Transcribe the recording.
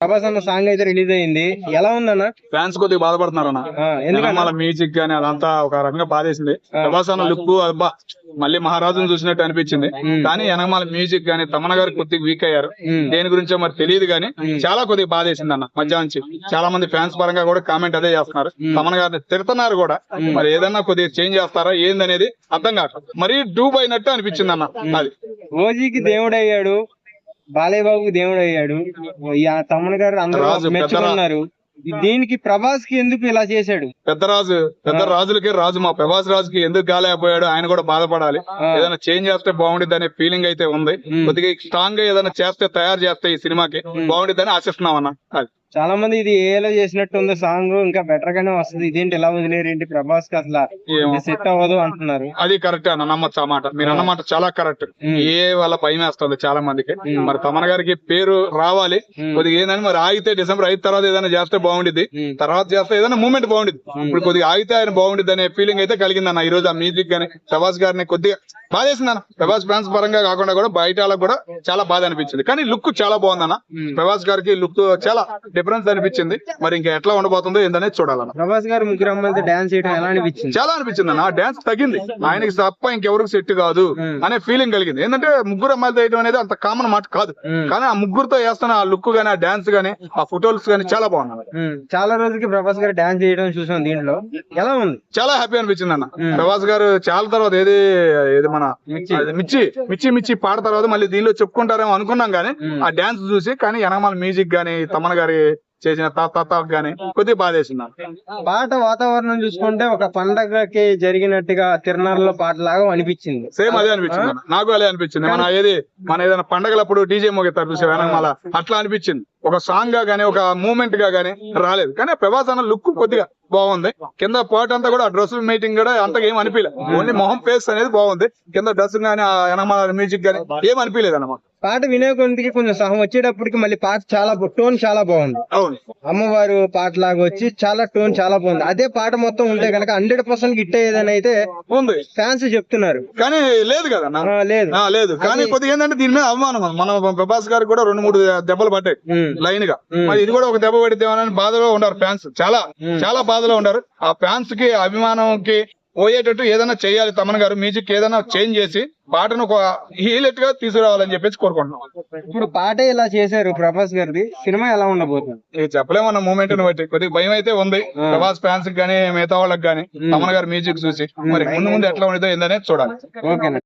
ప్రభాస్ అన్న సాంగ్ అయితే రిలీజ్ అయింది. ఎలా ఉందన్న? ఫ్యాన్స్ కొద్దిగా బాధపడుతున్నారు అన్న మ్యూజిక్ గానీ అదంతా ఒక రకంగా బాధేసింది. ప్రభాస్ అన్న లుక్ అబ్బా మళ్ళీ మహారాజును చూసినట్టు అనిపించింది. కానీ వెనకమాల మ్యూజిక్ గానీ తమన గారు కొద్దిగా వీక్ అయ్యారు. దేని గురించో మరి తెలియదు గానీ చాలా కొద్దిగా బాధేసింది అన్న మధ్యాహ్నం నుంచి. చాలా మంది ఫ్యాన్స్ పరంగా కూడా కామెంట్ అదే చేస్తున్నారు. తమన గారిని తిడుతున్నారు కూడా. మరి ఏదన్నా కొద్దిగా చేంజ్ చేస్తారా? ఏందనేది అర్థం కాక మరీ డూబ్ అయినట్టు అనిపించింది అన్న అది. ఓజీకి దేవుడు అయ్యాడు బాలయ్య బాబుకి దేవుడు అయ్యాడు. తమ్ముడు గారు అందరూ మెచ్చుకున్నారు. దీనికి ప్రభాస్కి ఎందుకు ఇలా చేశాడు? పెద్ద రాజు పెద్ద రాజులకే రాజు మా ప్రభాస్ రాజుకి ఎందుకు కాలేకపోయాడు ఆయన కూడా బాధపడాలి. ఏదైనా చేంజ్ చేస్తే బాగుండిద్ది అనే ఫీలింగ్ అయితే ఉంది. కొద్దిగా స్ట్రాంగ్గా ఏదైనా చేస్తే తయారు చేస్తే ఈ సినిమాకి బాగుండిద్దని ఆశిస్తున్నాం అన్న. అది. చాలా మంది ఇది ఏలో చేసినట్టు ఉంది. సాంగ్ ఇంకా బెటర్ గానే వస్తుంది. ఇదేంటి ఇలా వదిలేరు? ఏంటి ప్రభాస్కి అసలు. సెట్ అవ్వదు అంటున్నారు. అది కరెక్ట్ అన్న నమ్మచ్చు ఆ మాట. మీరు అన్నమాట చాలా కరెక్ట్. ఏ వాళ్ళ భయం వేస్తుంది చాలా మందికి. మరి తమన్ గారికి పేరు రావాలి. కొద్దిగా ఏంటంటే మరి ఆగితే డిసెంబర్ ఐదు తర్వాత ఏదైనా చేస్తే బాగుండిద్ది. మ్మ్. తర్వాత చేస్తే ఏదైనా మూమెంట్ బాగుండిద్ది. ఇప్పుడు కొద్దిగా ఆగితే ఆయన బాగుండిద్ది అనే ఫీలింగ్ అయితే కలిగింది అన్న ఈ రోజు ఆ మ్యూజిక్ గానీ ప్రభాస్ గారిని కొద్దిగా బాధ చేసింది అన్న ప్రభాస్ ఫ్యాన్స్ పరంగా కాకుండా కూడా బయట కూడా చాలా బాధ అనిపించింది. కానీ లుక్ చాలా బాగుంది అన్న. ప్రభాస్ గారికి లుక్ చాలా డిఫరెన్స్ అనిపించింది. మరి ఇంకా ఎట్లా ఉండబోతుందో ఏందనేది చూడాలన్న. ప్రభాస్ గారు ముగ్గురు అమ్మాయిలతో డాన్స్ చేయడం ఎలా అనిపించింది? చాలా అనిపించింది అన్న. డాన్స్ తగ్గింది. ఆయనకి తప్ప ఇంకెవరికి సెట్ కాదు. అనే ఫీలింగ్ కలిగింది. ఏంటంటే ముగ్గురు అమ్మాయిలతో వేయడం అనేది అంత కామన్ మాట కాదు. కానీ ఆ ముగ్గురుతో వేస్తున్న ఆ లుక్ గానీ ఆ డాన్స్ గానీ ఆ ఫోటోస్ గానీ చాలా బాగున్నాయి చాలా రోజులకి ప్రభాస్ గారు డాన్స్ చేయడం చూసాం దీంట్లో. ఎలా ఉంది? చాలా హ్యాపీ అనిపించింది అన్న. ప్రభాస్ గారు చాలా తర్వాత ఏది ఏది మన మిర్చి. మిర్చి మిర్చి పాట తర్వాత మళ్ళీ దీనిలో చెప్పుకుంటారేమో అనుకున్నాం గానీ మ్మ్. ఆ డాన్స్ చూసి కానీ వెనకమాల మ్యూజిక్ గానీ తమన్ గారి చేసిన తా తా తా గానీ కొద్దిగా బాధేసింది. పాట వాతావరణం చూసుకుంటే ఒక పండగకి జరిగినట్టుగా తిరునాళ్ళలో పాట లాగా అనిపించింది. సేమ్ అదే అనిపించింది. నాకు అదే అనిపించింది. మన ఏది మన ఏదైనా పండగలప్పుడు డీజే మోగిస్తారు చూసే వెనకమాల. అట్లా అనిపించింది. ఒక సాంగ్గా గానీ ఒక మూమెంట్గా గానీ రాలేదు. కానీ ప్రభాస్ అన్న లుక్ కొద్దిగా బాగుంది. కింద పాట అంతా కూడా డ్రెస్ మీటింగ్ కూడా అంతగా ఏం అనిపించలేదు ఓన్లీ మొహం ఫేస్ అనేది బాగుంది. కింద డ్రెస్ గానీ మ్యూజిక్ గానీ ఏం అనిపించలేదు అన్నమాట పాట వినే కొద్దికి కొంచెం సహం వచ్చేటప్పటికి మళ్ళీ పాట చాలా టోన్ చాలా బాగుంది. అవును. అమ్మవారు పాట లాగా వచ్చి చాలా టోన్ చాలా బాగుంది. అదే పాట మొత్తం ఉంటే కనుక హండ్రెడ్ పర్సెంట్ హిట్ అయ్యేదని అయితే ఉంది. ఫ్యాన్స్ చెప్తున్నారు. కానీ లేదు కదా లేదు. లేదు. కానీ కొద్దిగా ఏంటంటే దీని మీద అవమానం మన ప్రభాస్ గారికి కూడా రెండు మూడు దెబ్బలు పట్టాయి లైన్గా. మరి ఇది కూడా ఒక దెబ్బ పడితేమని బాధలో ఉన్నారు ఫ్యాన్స్. చాలా. చాలా బాధలో ఉన్నారు. ఆ ఫ్యాన్స్కి అభిమానంకి పోయేటట్టు ఏదైనా చేయాలి. తమన్ గారు మ్యూజిక్ ఏదైనా చేంజ్ చేసి పాటను ఒక హీలెట్గా తీసుకురావాలని చెప్పేసి కోరుకుంటున్నాం. ఇప్పుడు పాట ఇలా చేశారు ప్రభాస్ గారిది? సినిమా ఎలా ఉండబోతుంది? చెప్పలేము అన్న మూమెంట్ను బట్టి. కొద్దిగా భయం అయితే ఉంది. ప్రభాస్ ఫ్యాన్స్కి కానీ మిగతా వాళ్ళకి కానీ తమన్ గారు మ్యూజిక్ చూసి. మరి ముందు ముందు ఎట్లా ఉండదో ఏందనే చూడాలి. ఓకేనా